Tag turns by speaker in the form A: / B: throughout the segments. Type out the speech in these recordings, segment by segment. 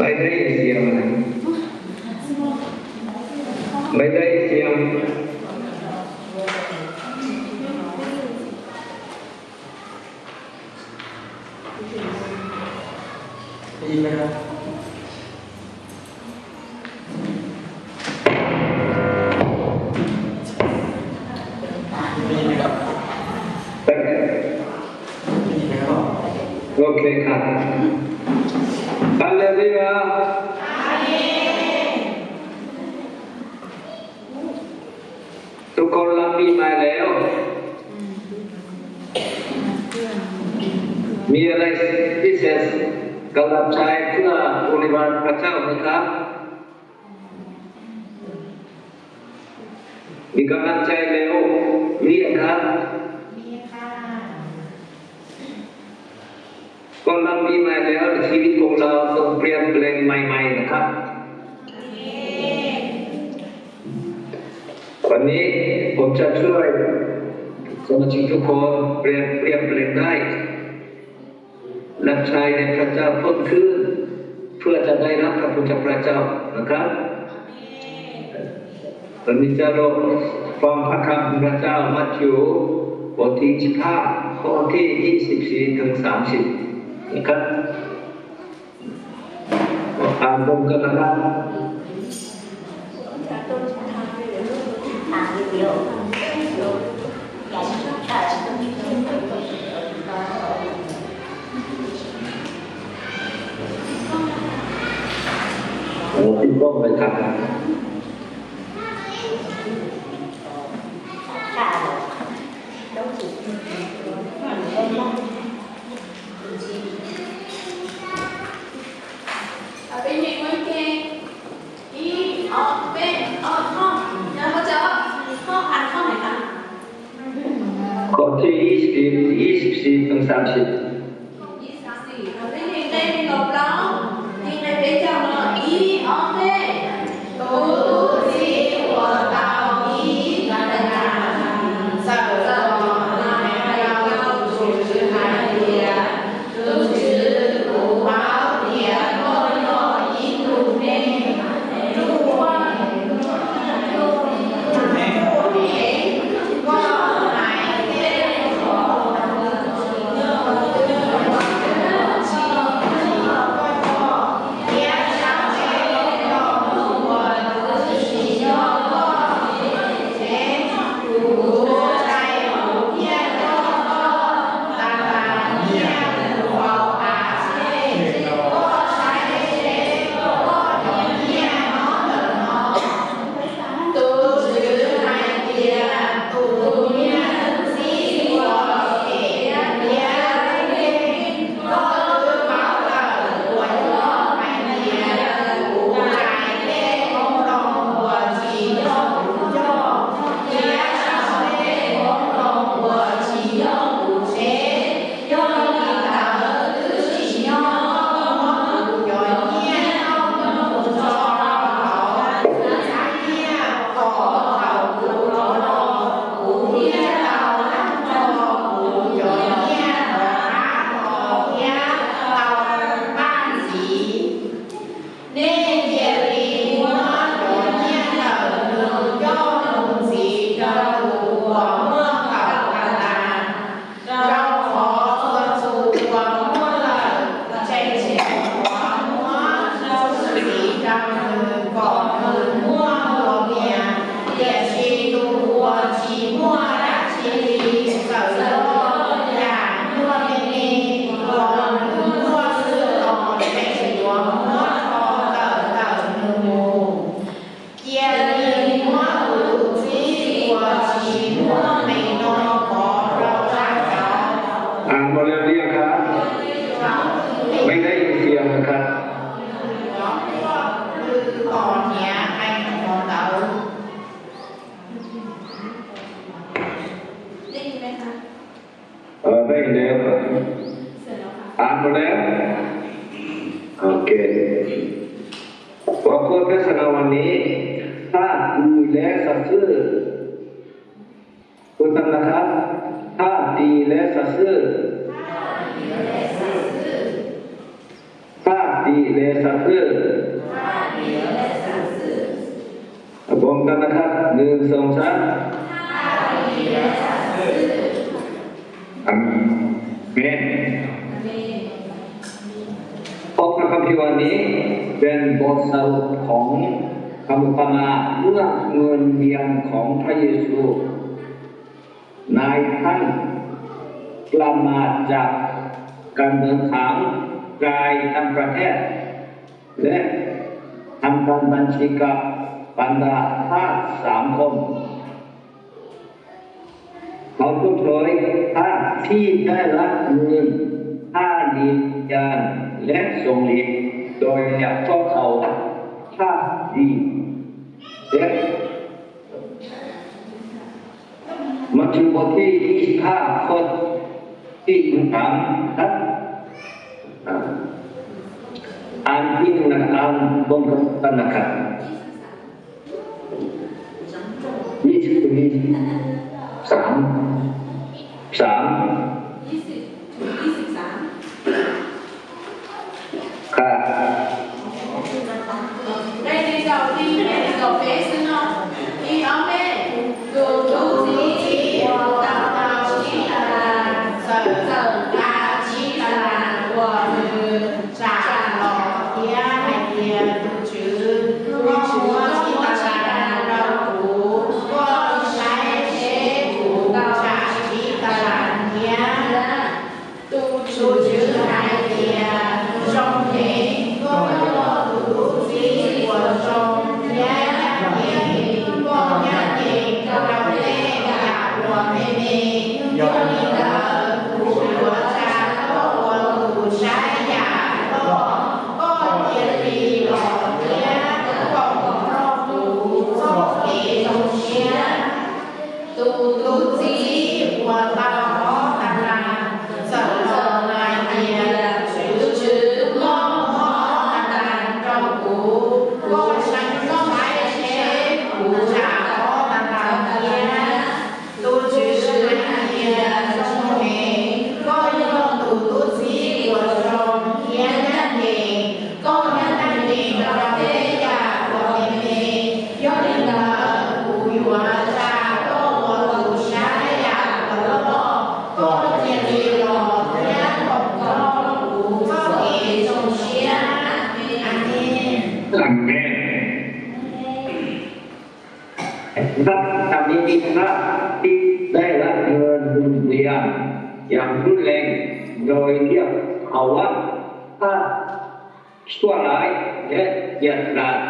A: ไม่ได้ยินเสียงอะไรไม่ได้ยินเสียง
B: ได้ยินไหมครับได้ยินไหมครับ
A: แต่
B: ได้ยินไหมครับ
A: โอเคครับฮาเลลูยาทุกคนรับปีใหม่แล้วมีอะไรพิเศษกำลังใจเพื่อบริวารพระเจ้าไหมครับ มีกำลังใจแล้วเรียกครับ
C: มีค่ะ
A: ก็รับปีใหม่แล้วชีวิตของเราต้องเปลี่ยนแปลงใหม่ๆนะครับ วันนี้ผมจะช่วยสมาชิกทุกคนเปลี่ยนเปลี่ยนแปลงได้รับใช้ในพระเจ้าเพิ่มขึ้นเพื่อจะได้รับพระคุณจากพระเจ้านะครับตอนนี้จะลงฟังพระคำพระเจ้ามัทธิวบทที่15ข้อที่ 24ถึง30 นะครับอ่า 20 24 และ
D: สั
A: ตย์ซื่อคุณตั้งนะครับถ้าดีและสัตย์ซื่อถ้าดี
D: ดีเลสัตย์ซื่อรวมกันนะครับหนึ่งสองสามอาเมนพ บพระคัมภีร์วันนี้เป็นบทสรุปของคำอุปมาเรื่องเงินเยียงของพระเยซู นายท่านกลับมาจากการเดินทางไกลทางประเทศ และทำการบัญชีกับบรรดาทาสสามคนเขาก็เผยทาสที่ได้รับเงิน ค่าดียานและส่งเลียโดยอยากชอเขาทาดีและมาถึงบทที่25ข้อที่ถามครับอ่าอ่านที่หนึ่งนะครันบนกันนะครับยี่สิบยี่สามสาม ค อย่างรุนแรงโดยเรียกเขาว่าถ้าชั่วร้ายและหยียดาม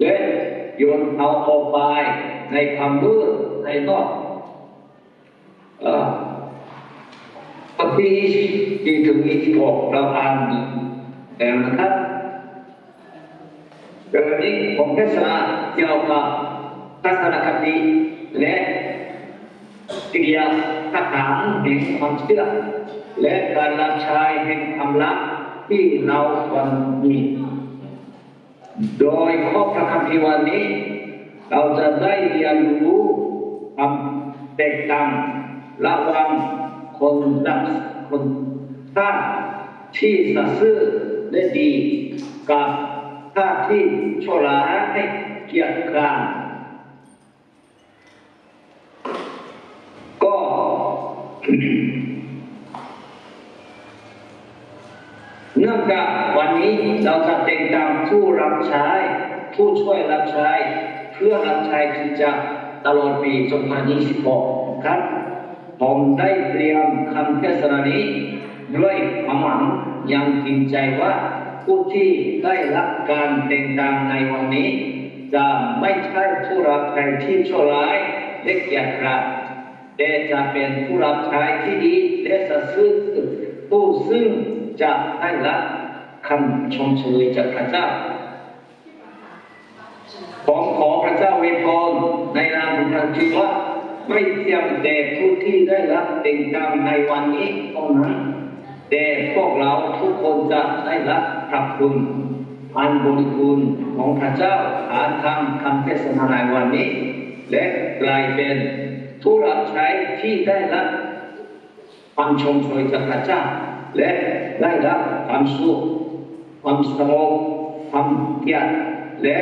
D: และโยนเอาออกไปในความมืดในนอกปฏิที่ถึงอิที่บอกเราอ่านแล้วนะครับเรื่องนี้ผมเทศนาเกี่ยวกับทัศนคติและกิริยา ทหารแห่งความเชื่อ และการรับใช้แห่งความรักที่เราควรมีโดยข้อพระคัมภีร์วันนี้ เราจะได้เรียนรู้ความแตกต่างระหว่างคนรักคนท่าที่สัตย์ซื่อและดีกับท่าที่ชั่วร้ายให้เกียรติกรานก็ เนื่องจากวันนี้เราจะแต่งตั้งผู้รับใช้ ผู้ช่วยรับใช้ เพื่อรับใช้ที่จะตลอดปี 2026 ครับ ผมได้เตรียมคำเทศนานี้ด้วยความหวังย่างจริงใจว่าผู้ที่ได้รับการแต่งตั้งในวันนี้ จะไม่ใช่ผู้รับใช้ที่ชั่วร้ายและเกียจคร้าน แต่จะเป็นผู้รับใช้ที่ดีและสัตย์ซื่อผู้ซึ่งจะได้รับคำชมเชยจากพระเจ้าผมขอพระเจ้าเวพรในนามของพระชีวะไม่เพียงแต่ผู้ที่ได้รับแต่งตั้งในวันนี้เท่านั้นแต่พวกเราทุกคนจะได้รับพระคุณอันบริบูรณ์ของพระเจ้าผ่านทางคำเทศนาในวันนี้ และกลายเป็น ผู้รับใช้ที่ได้รับความชมเชยจากพระเจ้า และได้รับความสุขความสงบความเพียรและ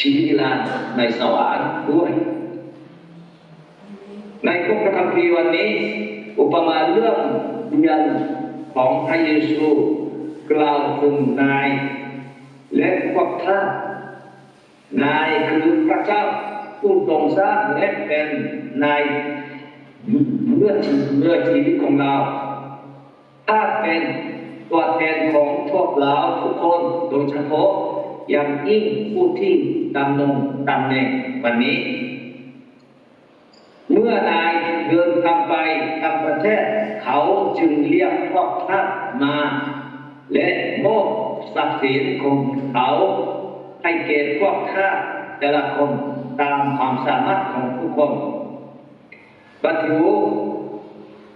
D: ชีวิตนิรันดร์ในสวรรค์ด้วย ในพระคัมภีร์วันนี้ อุปมาเรื่องเรียนของพระเยซูกล่าวถึงนาย และพวกท่านนายคือพระเจ้า ผู้ทรงสร้างและเป็นนายเมื่อชีเมื่อชีวิตของเรา ถ้าเป็นตัวแทนของพวกเราทุกคนโดยเฉพาะอย่างยิ่งผู้ที่ดำรงตำแหน่งวันนี้ เมื่อนายเดินทางไปทางประเทศ เขาจึงเรียกพวกท่านมา และมอบทรัพย์สินของเขาให้แก่พวกท่านแต่ละคน ตามความสามารถของทุกคนบัตร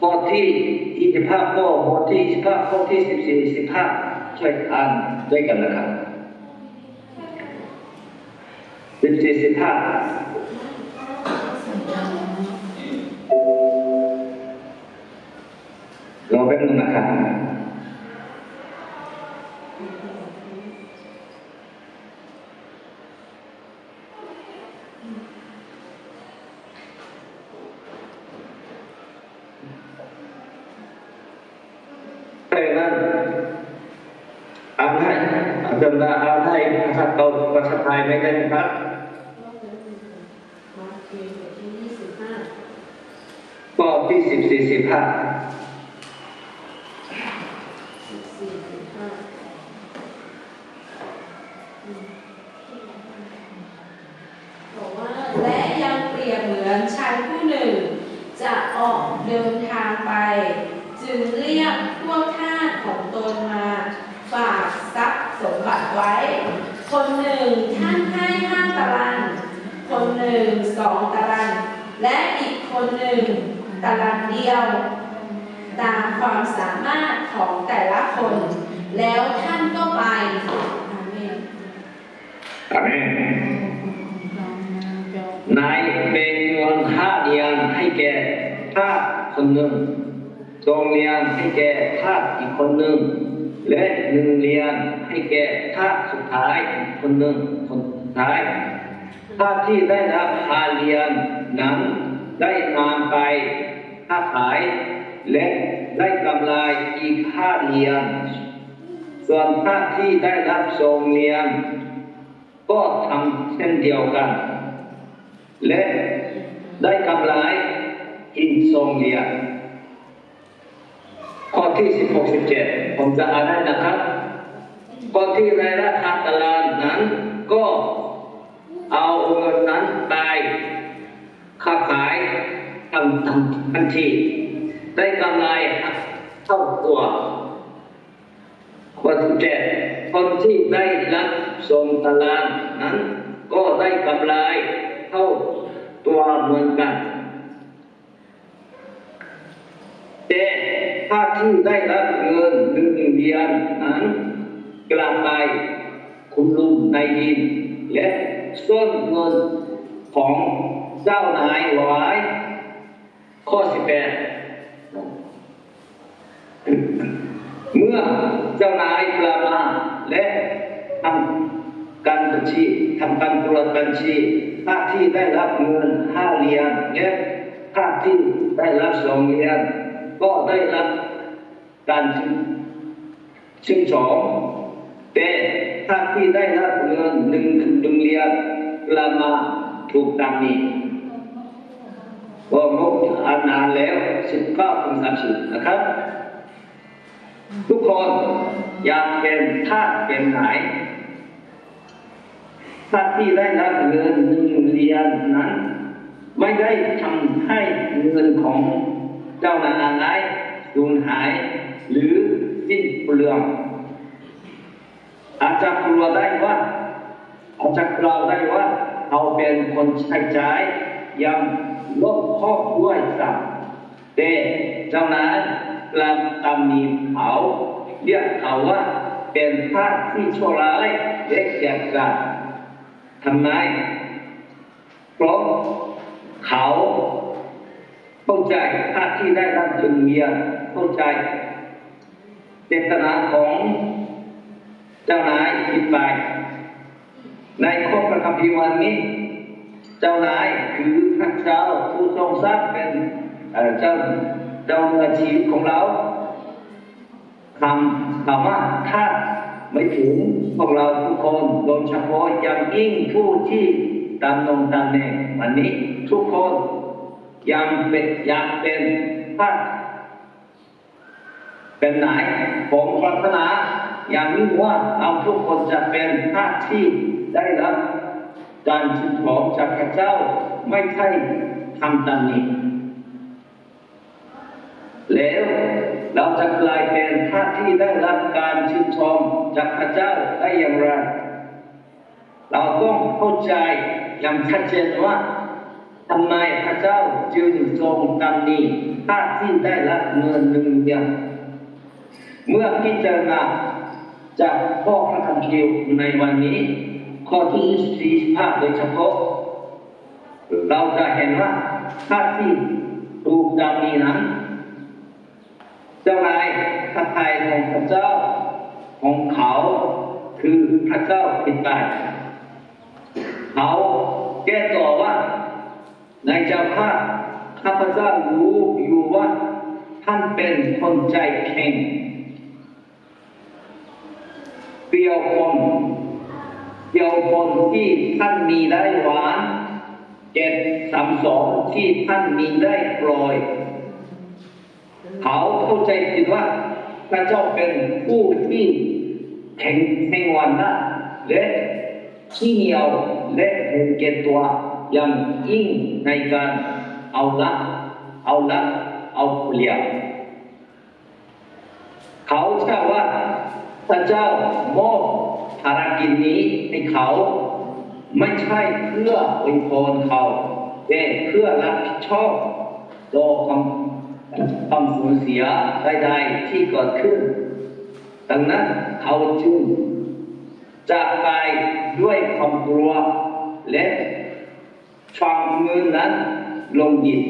D: ข้อที่25ข้อข้อที่25ข้อที่14 15ช่วยอ่านด้วยกันนะครับ14 15รอแป๊บนึงนะครับใช่นั้นอ่านให้อาจารย์อ่านให้ภาษาเกาภา ษาไทยไม่ได้นครับ
E: มาเกณฑ์บทที่ยี่สิบห้า
D: ข้อที่สิบสี่สิบห้า
E: สิบสี่สิบห้าบอกว่าและยังเปรียบเหมือนชายผู้หนึ่ง จะออกเดินทางไป จึงเรียกพวกทาสของตนมา ฝากทรัพย์สมบัติไว้ คนหนึ่งท่านให้ห้าตาราง คนหนึ่งสองตาราง และอีกคนหนึ่งตารางเดียว ตามความสามารถของแต่ละคน แล้วท่านก็ไป อาเมน
D: อาเมนนายเป็นเงินห้าเดือนให้แก่ทาคนหนึ่งสองเรียนให้แก่ทาอีกคนหนึ่ง และหนึ่งเรียนให้แก่ท่าสุดท้ายคนหนึ่งคนสุดท้ายท่าที่ได้รับหาเรียนนั้นได้นำไปค้าขาย และได้กำไรอีกห้าเรียน ส่วนท่าที่ได้รับทรงเรียน ก็ทำเช่นเดียวกัน และได้กำไรอีกทรงเรียนข้อที่ 16 17 ผมจะอ่านให้นะครับก่อนที่รายได้ทาตลาดนั้น ก็เอาเงินนั้นไปค้าขายทำทันทันที ได้กำไรเท่าตัวข้อที่เจ็ดคนที่ได้รับส่งตารางนั้น ก็ได้กำไรเท่าตัวเหมือนกันแต่ ถ้าที่ได้รับเงินหนึ่งเดือนนั้นกลับไปคุณลุงในดินและส่วนเงินของเจ้านายไว้ข้อสิบแปดเมื่อเจ้านายกลับมาและทำการบัญชีทำการตรวจบัญชีถ้าที่ได้รับเงินห้าเหรียญและถ้าที่ได้รับสองเหรียญ ก็ได้รับการชื่นชมแต่ถ้าที่ได้รับเงินหนึ่งหนึ่งเหรียญกลับมาถูกตำหนิก็งบอานนานแล้วสิบเก้าถึงสามสิบนะครับ ทุกคนอยากเป็นทาสเป็นไหนทาสที่ได้รับเงินหนึ่งเรียญนั้น ไม่ได้ทำให้เงินของ เจ้านายอะไรสูญหาย หรือสิ้นเปลืองอาจจะกลัวได้ว่าอาจจะกล่าวได้ว่าเขาเป็นคนใช้จ่ายยังลบครอบด้วยซ้ำแต่เจ้านายกลับตำหนิเขาเรียกเขาว่าเป็นทาสที่ชั่วร้ายและเกียจกราดทำไมเพราะเขา เข้าใจทาสที่ได้รับจึงเมียเข้าใจเจตนาของเจ้านายผิดไปในข้อพระคัมภีร์วันนี้ เจ้านายคือพระเจ้าผู้ทรงสร้างเป็นเจ้าเจ้าเนื้อชีวิตของเราคำคำว่าถ้าไม่ถึงพวกเราทุกคนโดยเฉพาะอย่างยิ่งผู้ที่ตามนงตามแนงวันนี้ทุกคน ยังเป็นยังเป็นพระเป็นไหน ผมปรารถนา อย่างนี้ว่าเราทุกคนจะเป็นพระที่ได้รับการชื่นชมจากพระเจ้าไม่ใช่ทำตามนี้ แล้วเราจะกลายเป็นพระที่ได้รับการชื่นชมจากพระเจ้าได้อย่างไร เราต้องเข้าใจอย่างชัดเจนว่า ทำไมพระเจ้าจึงทรงตำหนิพระที่ได้รับเงินหนึ่งเดียวเมื่อพิจารณาจากข้อพระคัมภีร์ในวันนี้ ข้อที่45โดยเฉพาะ เราจะเห็นว่าท่าที่ถูกดำนี้นั้นเจ้านายพระทัยของพระเจ้าของเขาคือพระเจ้าผิดไปเขา ในเจ้าข้าข้าพเจ้ารู้อยู่ว่าท่านเป็นคนใจแข็งเปียวคนเปียวคนที่ท่านมีได้หวานเจ็ดสามสองที่ท่านมีได้ปล่อย เขาเข้าใจผิดว่าพระเจ้าเป็นผู้ที่แข็งแห่งวันนะและขี้เหนียวและเห็นแก่ตัว อย่างยิ่งในการเอาละเอาละเอาเปรียบเขาเชื่อว่าพระเจ้ามอบภารกิจนี้ให้เขา ไม่ใช่เพื่ออวยพรเขาแต่เพื่อรับผิดชอบต่อความความสูญเสียใดๆที่เกิดขึ้น ดังนั้นเขาจึงจากไปด้วยความกลัวและ ฟังมือนั้นลงดิน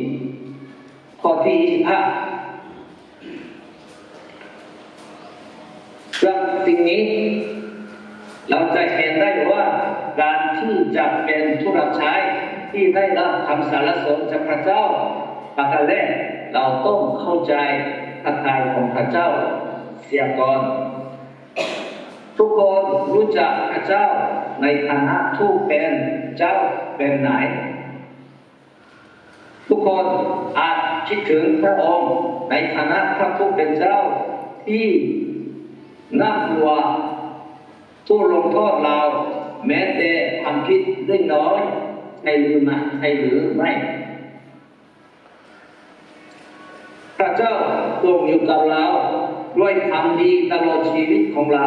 D: ข้อที่25จากสิ่งนี้ เราจะเห็นได้ว่าการที่จะเป็นผู้รับใช้ที่ได้รับคำสรรสริญจากพระเจ้าประการแรกเราต้องเข้าใจพระทัยของพระเจ้าเสียก่อนทุกคนรู้จักพระเจ้าในฐานะผู้เป็นเจ้าเป็นไหน ทุกคนอาจคิดถึงพระองค์ในฐานะพระผู้เป็นเจ้าที่น่ากลัวผู้ลงโทษเรา แม้แต่ความคิดเล็กน้อยใช่หรือไม่ใช่หรือไม่พระเจ้าทรงอยู่กับเราด้วยความดีตลอดชีวิตของเรา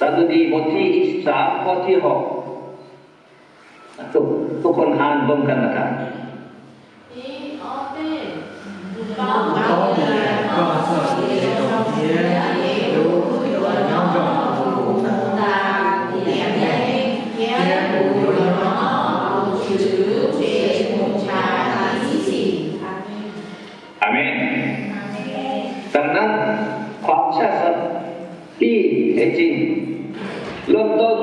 D: สดุดีบทที่23ข้อที่6ทุกทุกคนอ่านร่วมกันนะครับ ดังนั้นความเชื่อสัตย์ที่แท้จริงเริ่มต้น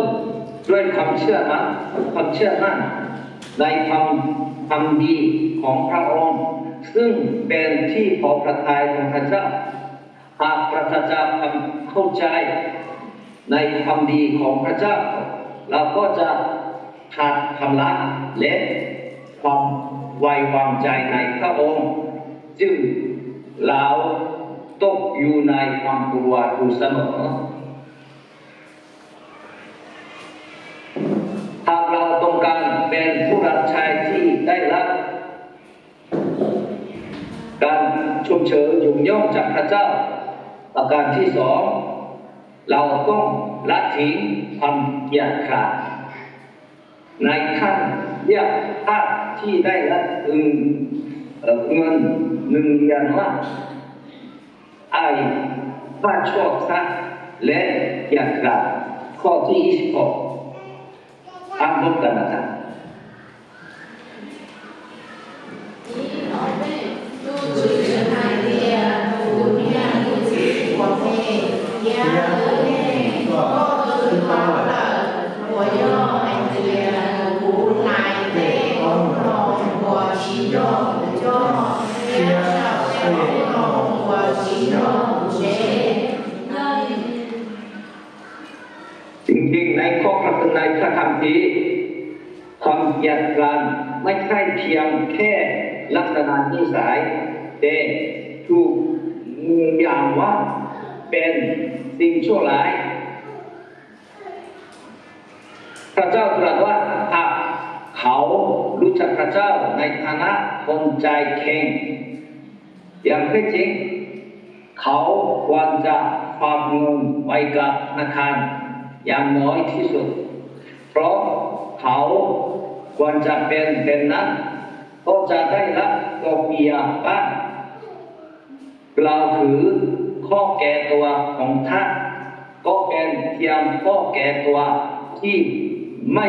D: ด้วยความเชื่อมั่นความเชื่อมั่นในความความดี ซึ่งเป็นที่พอพระทัยของพระเจ้า หากพระเจ้าเข้าใจในความดีของพระเจ้า เราก็จะขาดคำละและความไว้วางใจในพระองค์ จึงเราตกอยู่ในความกลัวอยู่เสมอ ย่อมจากพระเจ้า ประการที่สองเราต้องละทิ้งความอยากขาดในขั้นเรียกภาพที่ได้รับเงินเงินหนึ่งเรียนว่าไอ้ผ้าชอบซะและอยากขาดข้อที่อีสิบกอ้างร่วมกันนะครับ
A: จุด
D: จริงๆ ในข้อพระคัมภีร์ในพระคัมภีร์ความเกียดคร้านไม่ใช่เพียงแค่ลักษณะนิสัยแต่ถูกนิยามว่าเป็น สิ่งชั่วร้าย พระเจ้าตรัสว่าหากเขารู้จักพระเจ้าในฐานะคนใจแข็งอย่างแท้จริง เขาควรจะฝากเงินไว้กับธนาคารอย่างน้อยที่สุด เพราะเขาควรจะเป็นเป็นนั้นก็จะได้รับดอกเบี้ยบ้างกล่าวคือ ข้อแก่ตัวของท่านก็เป็นเพียงข้อแก่ตัวที่ไม่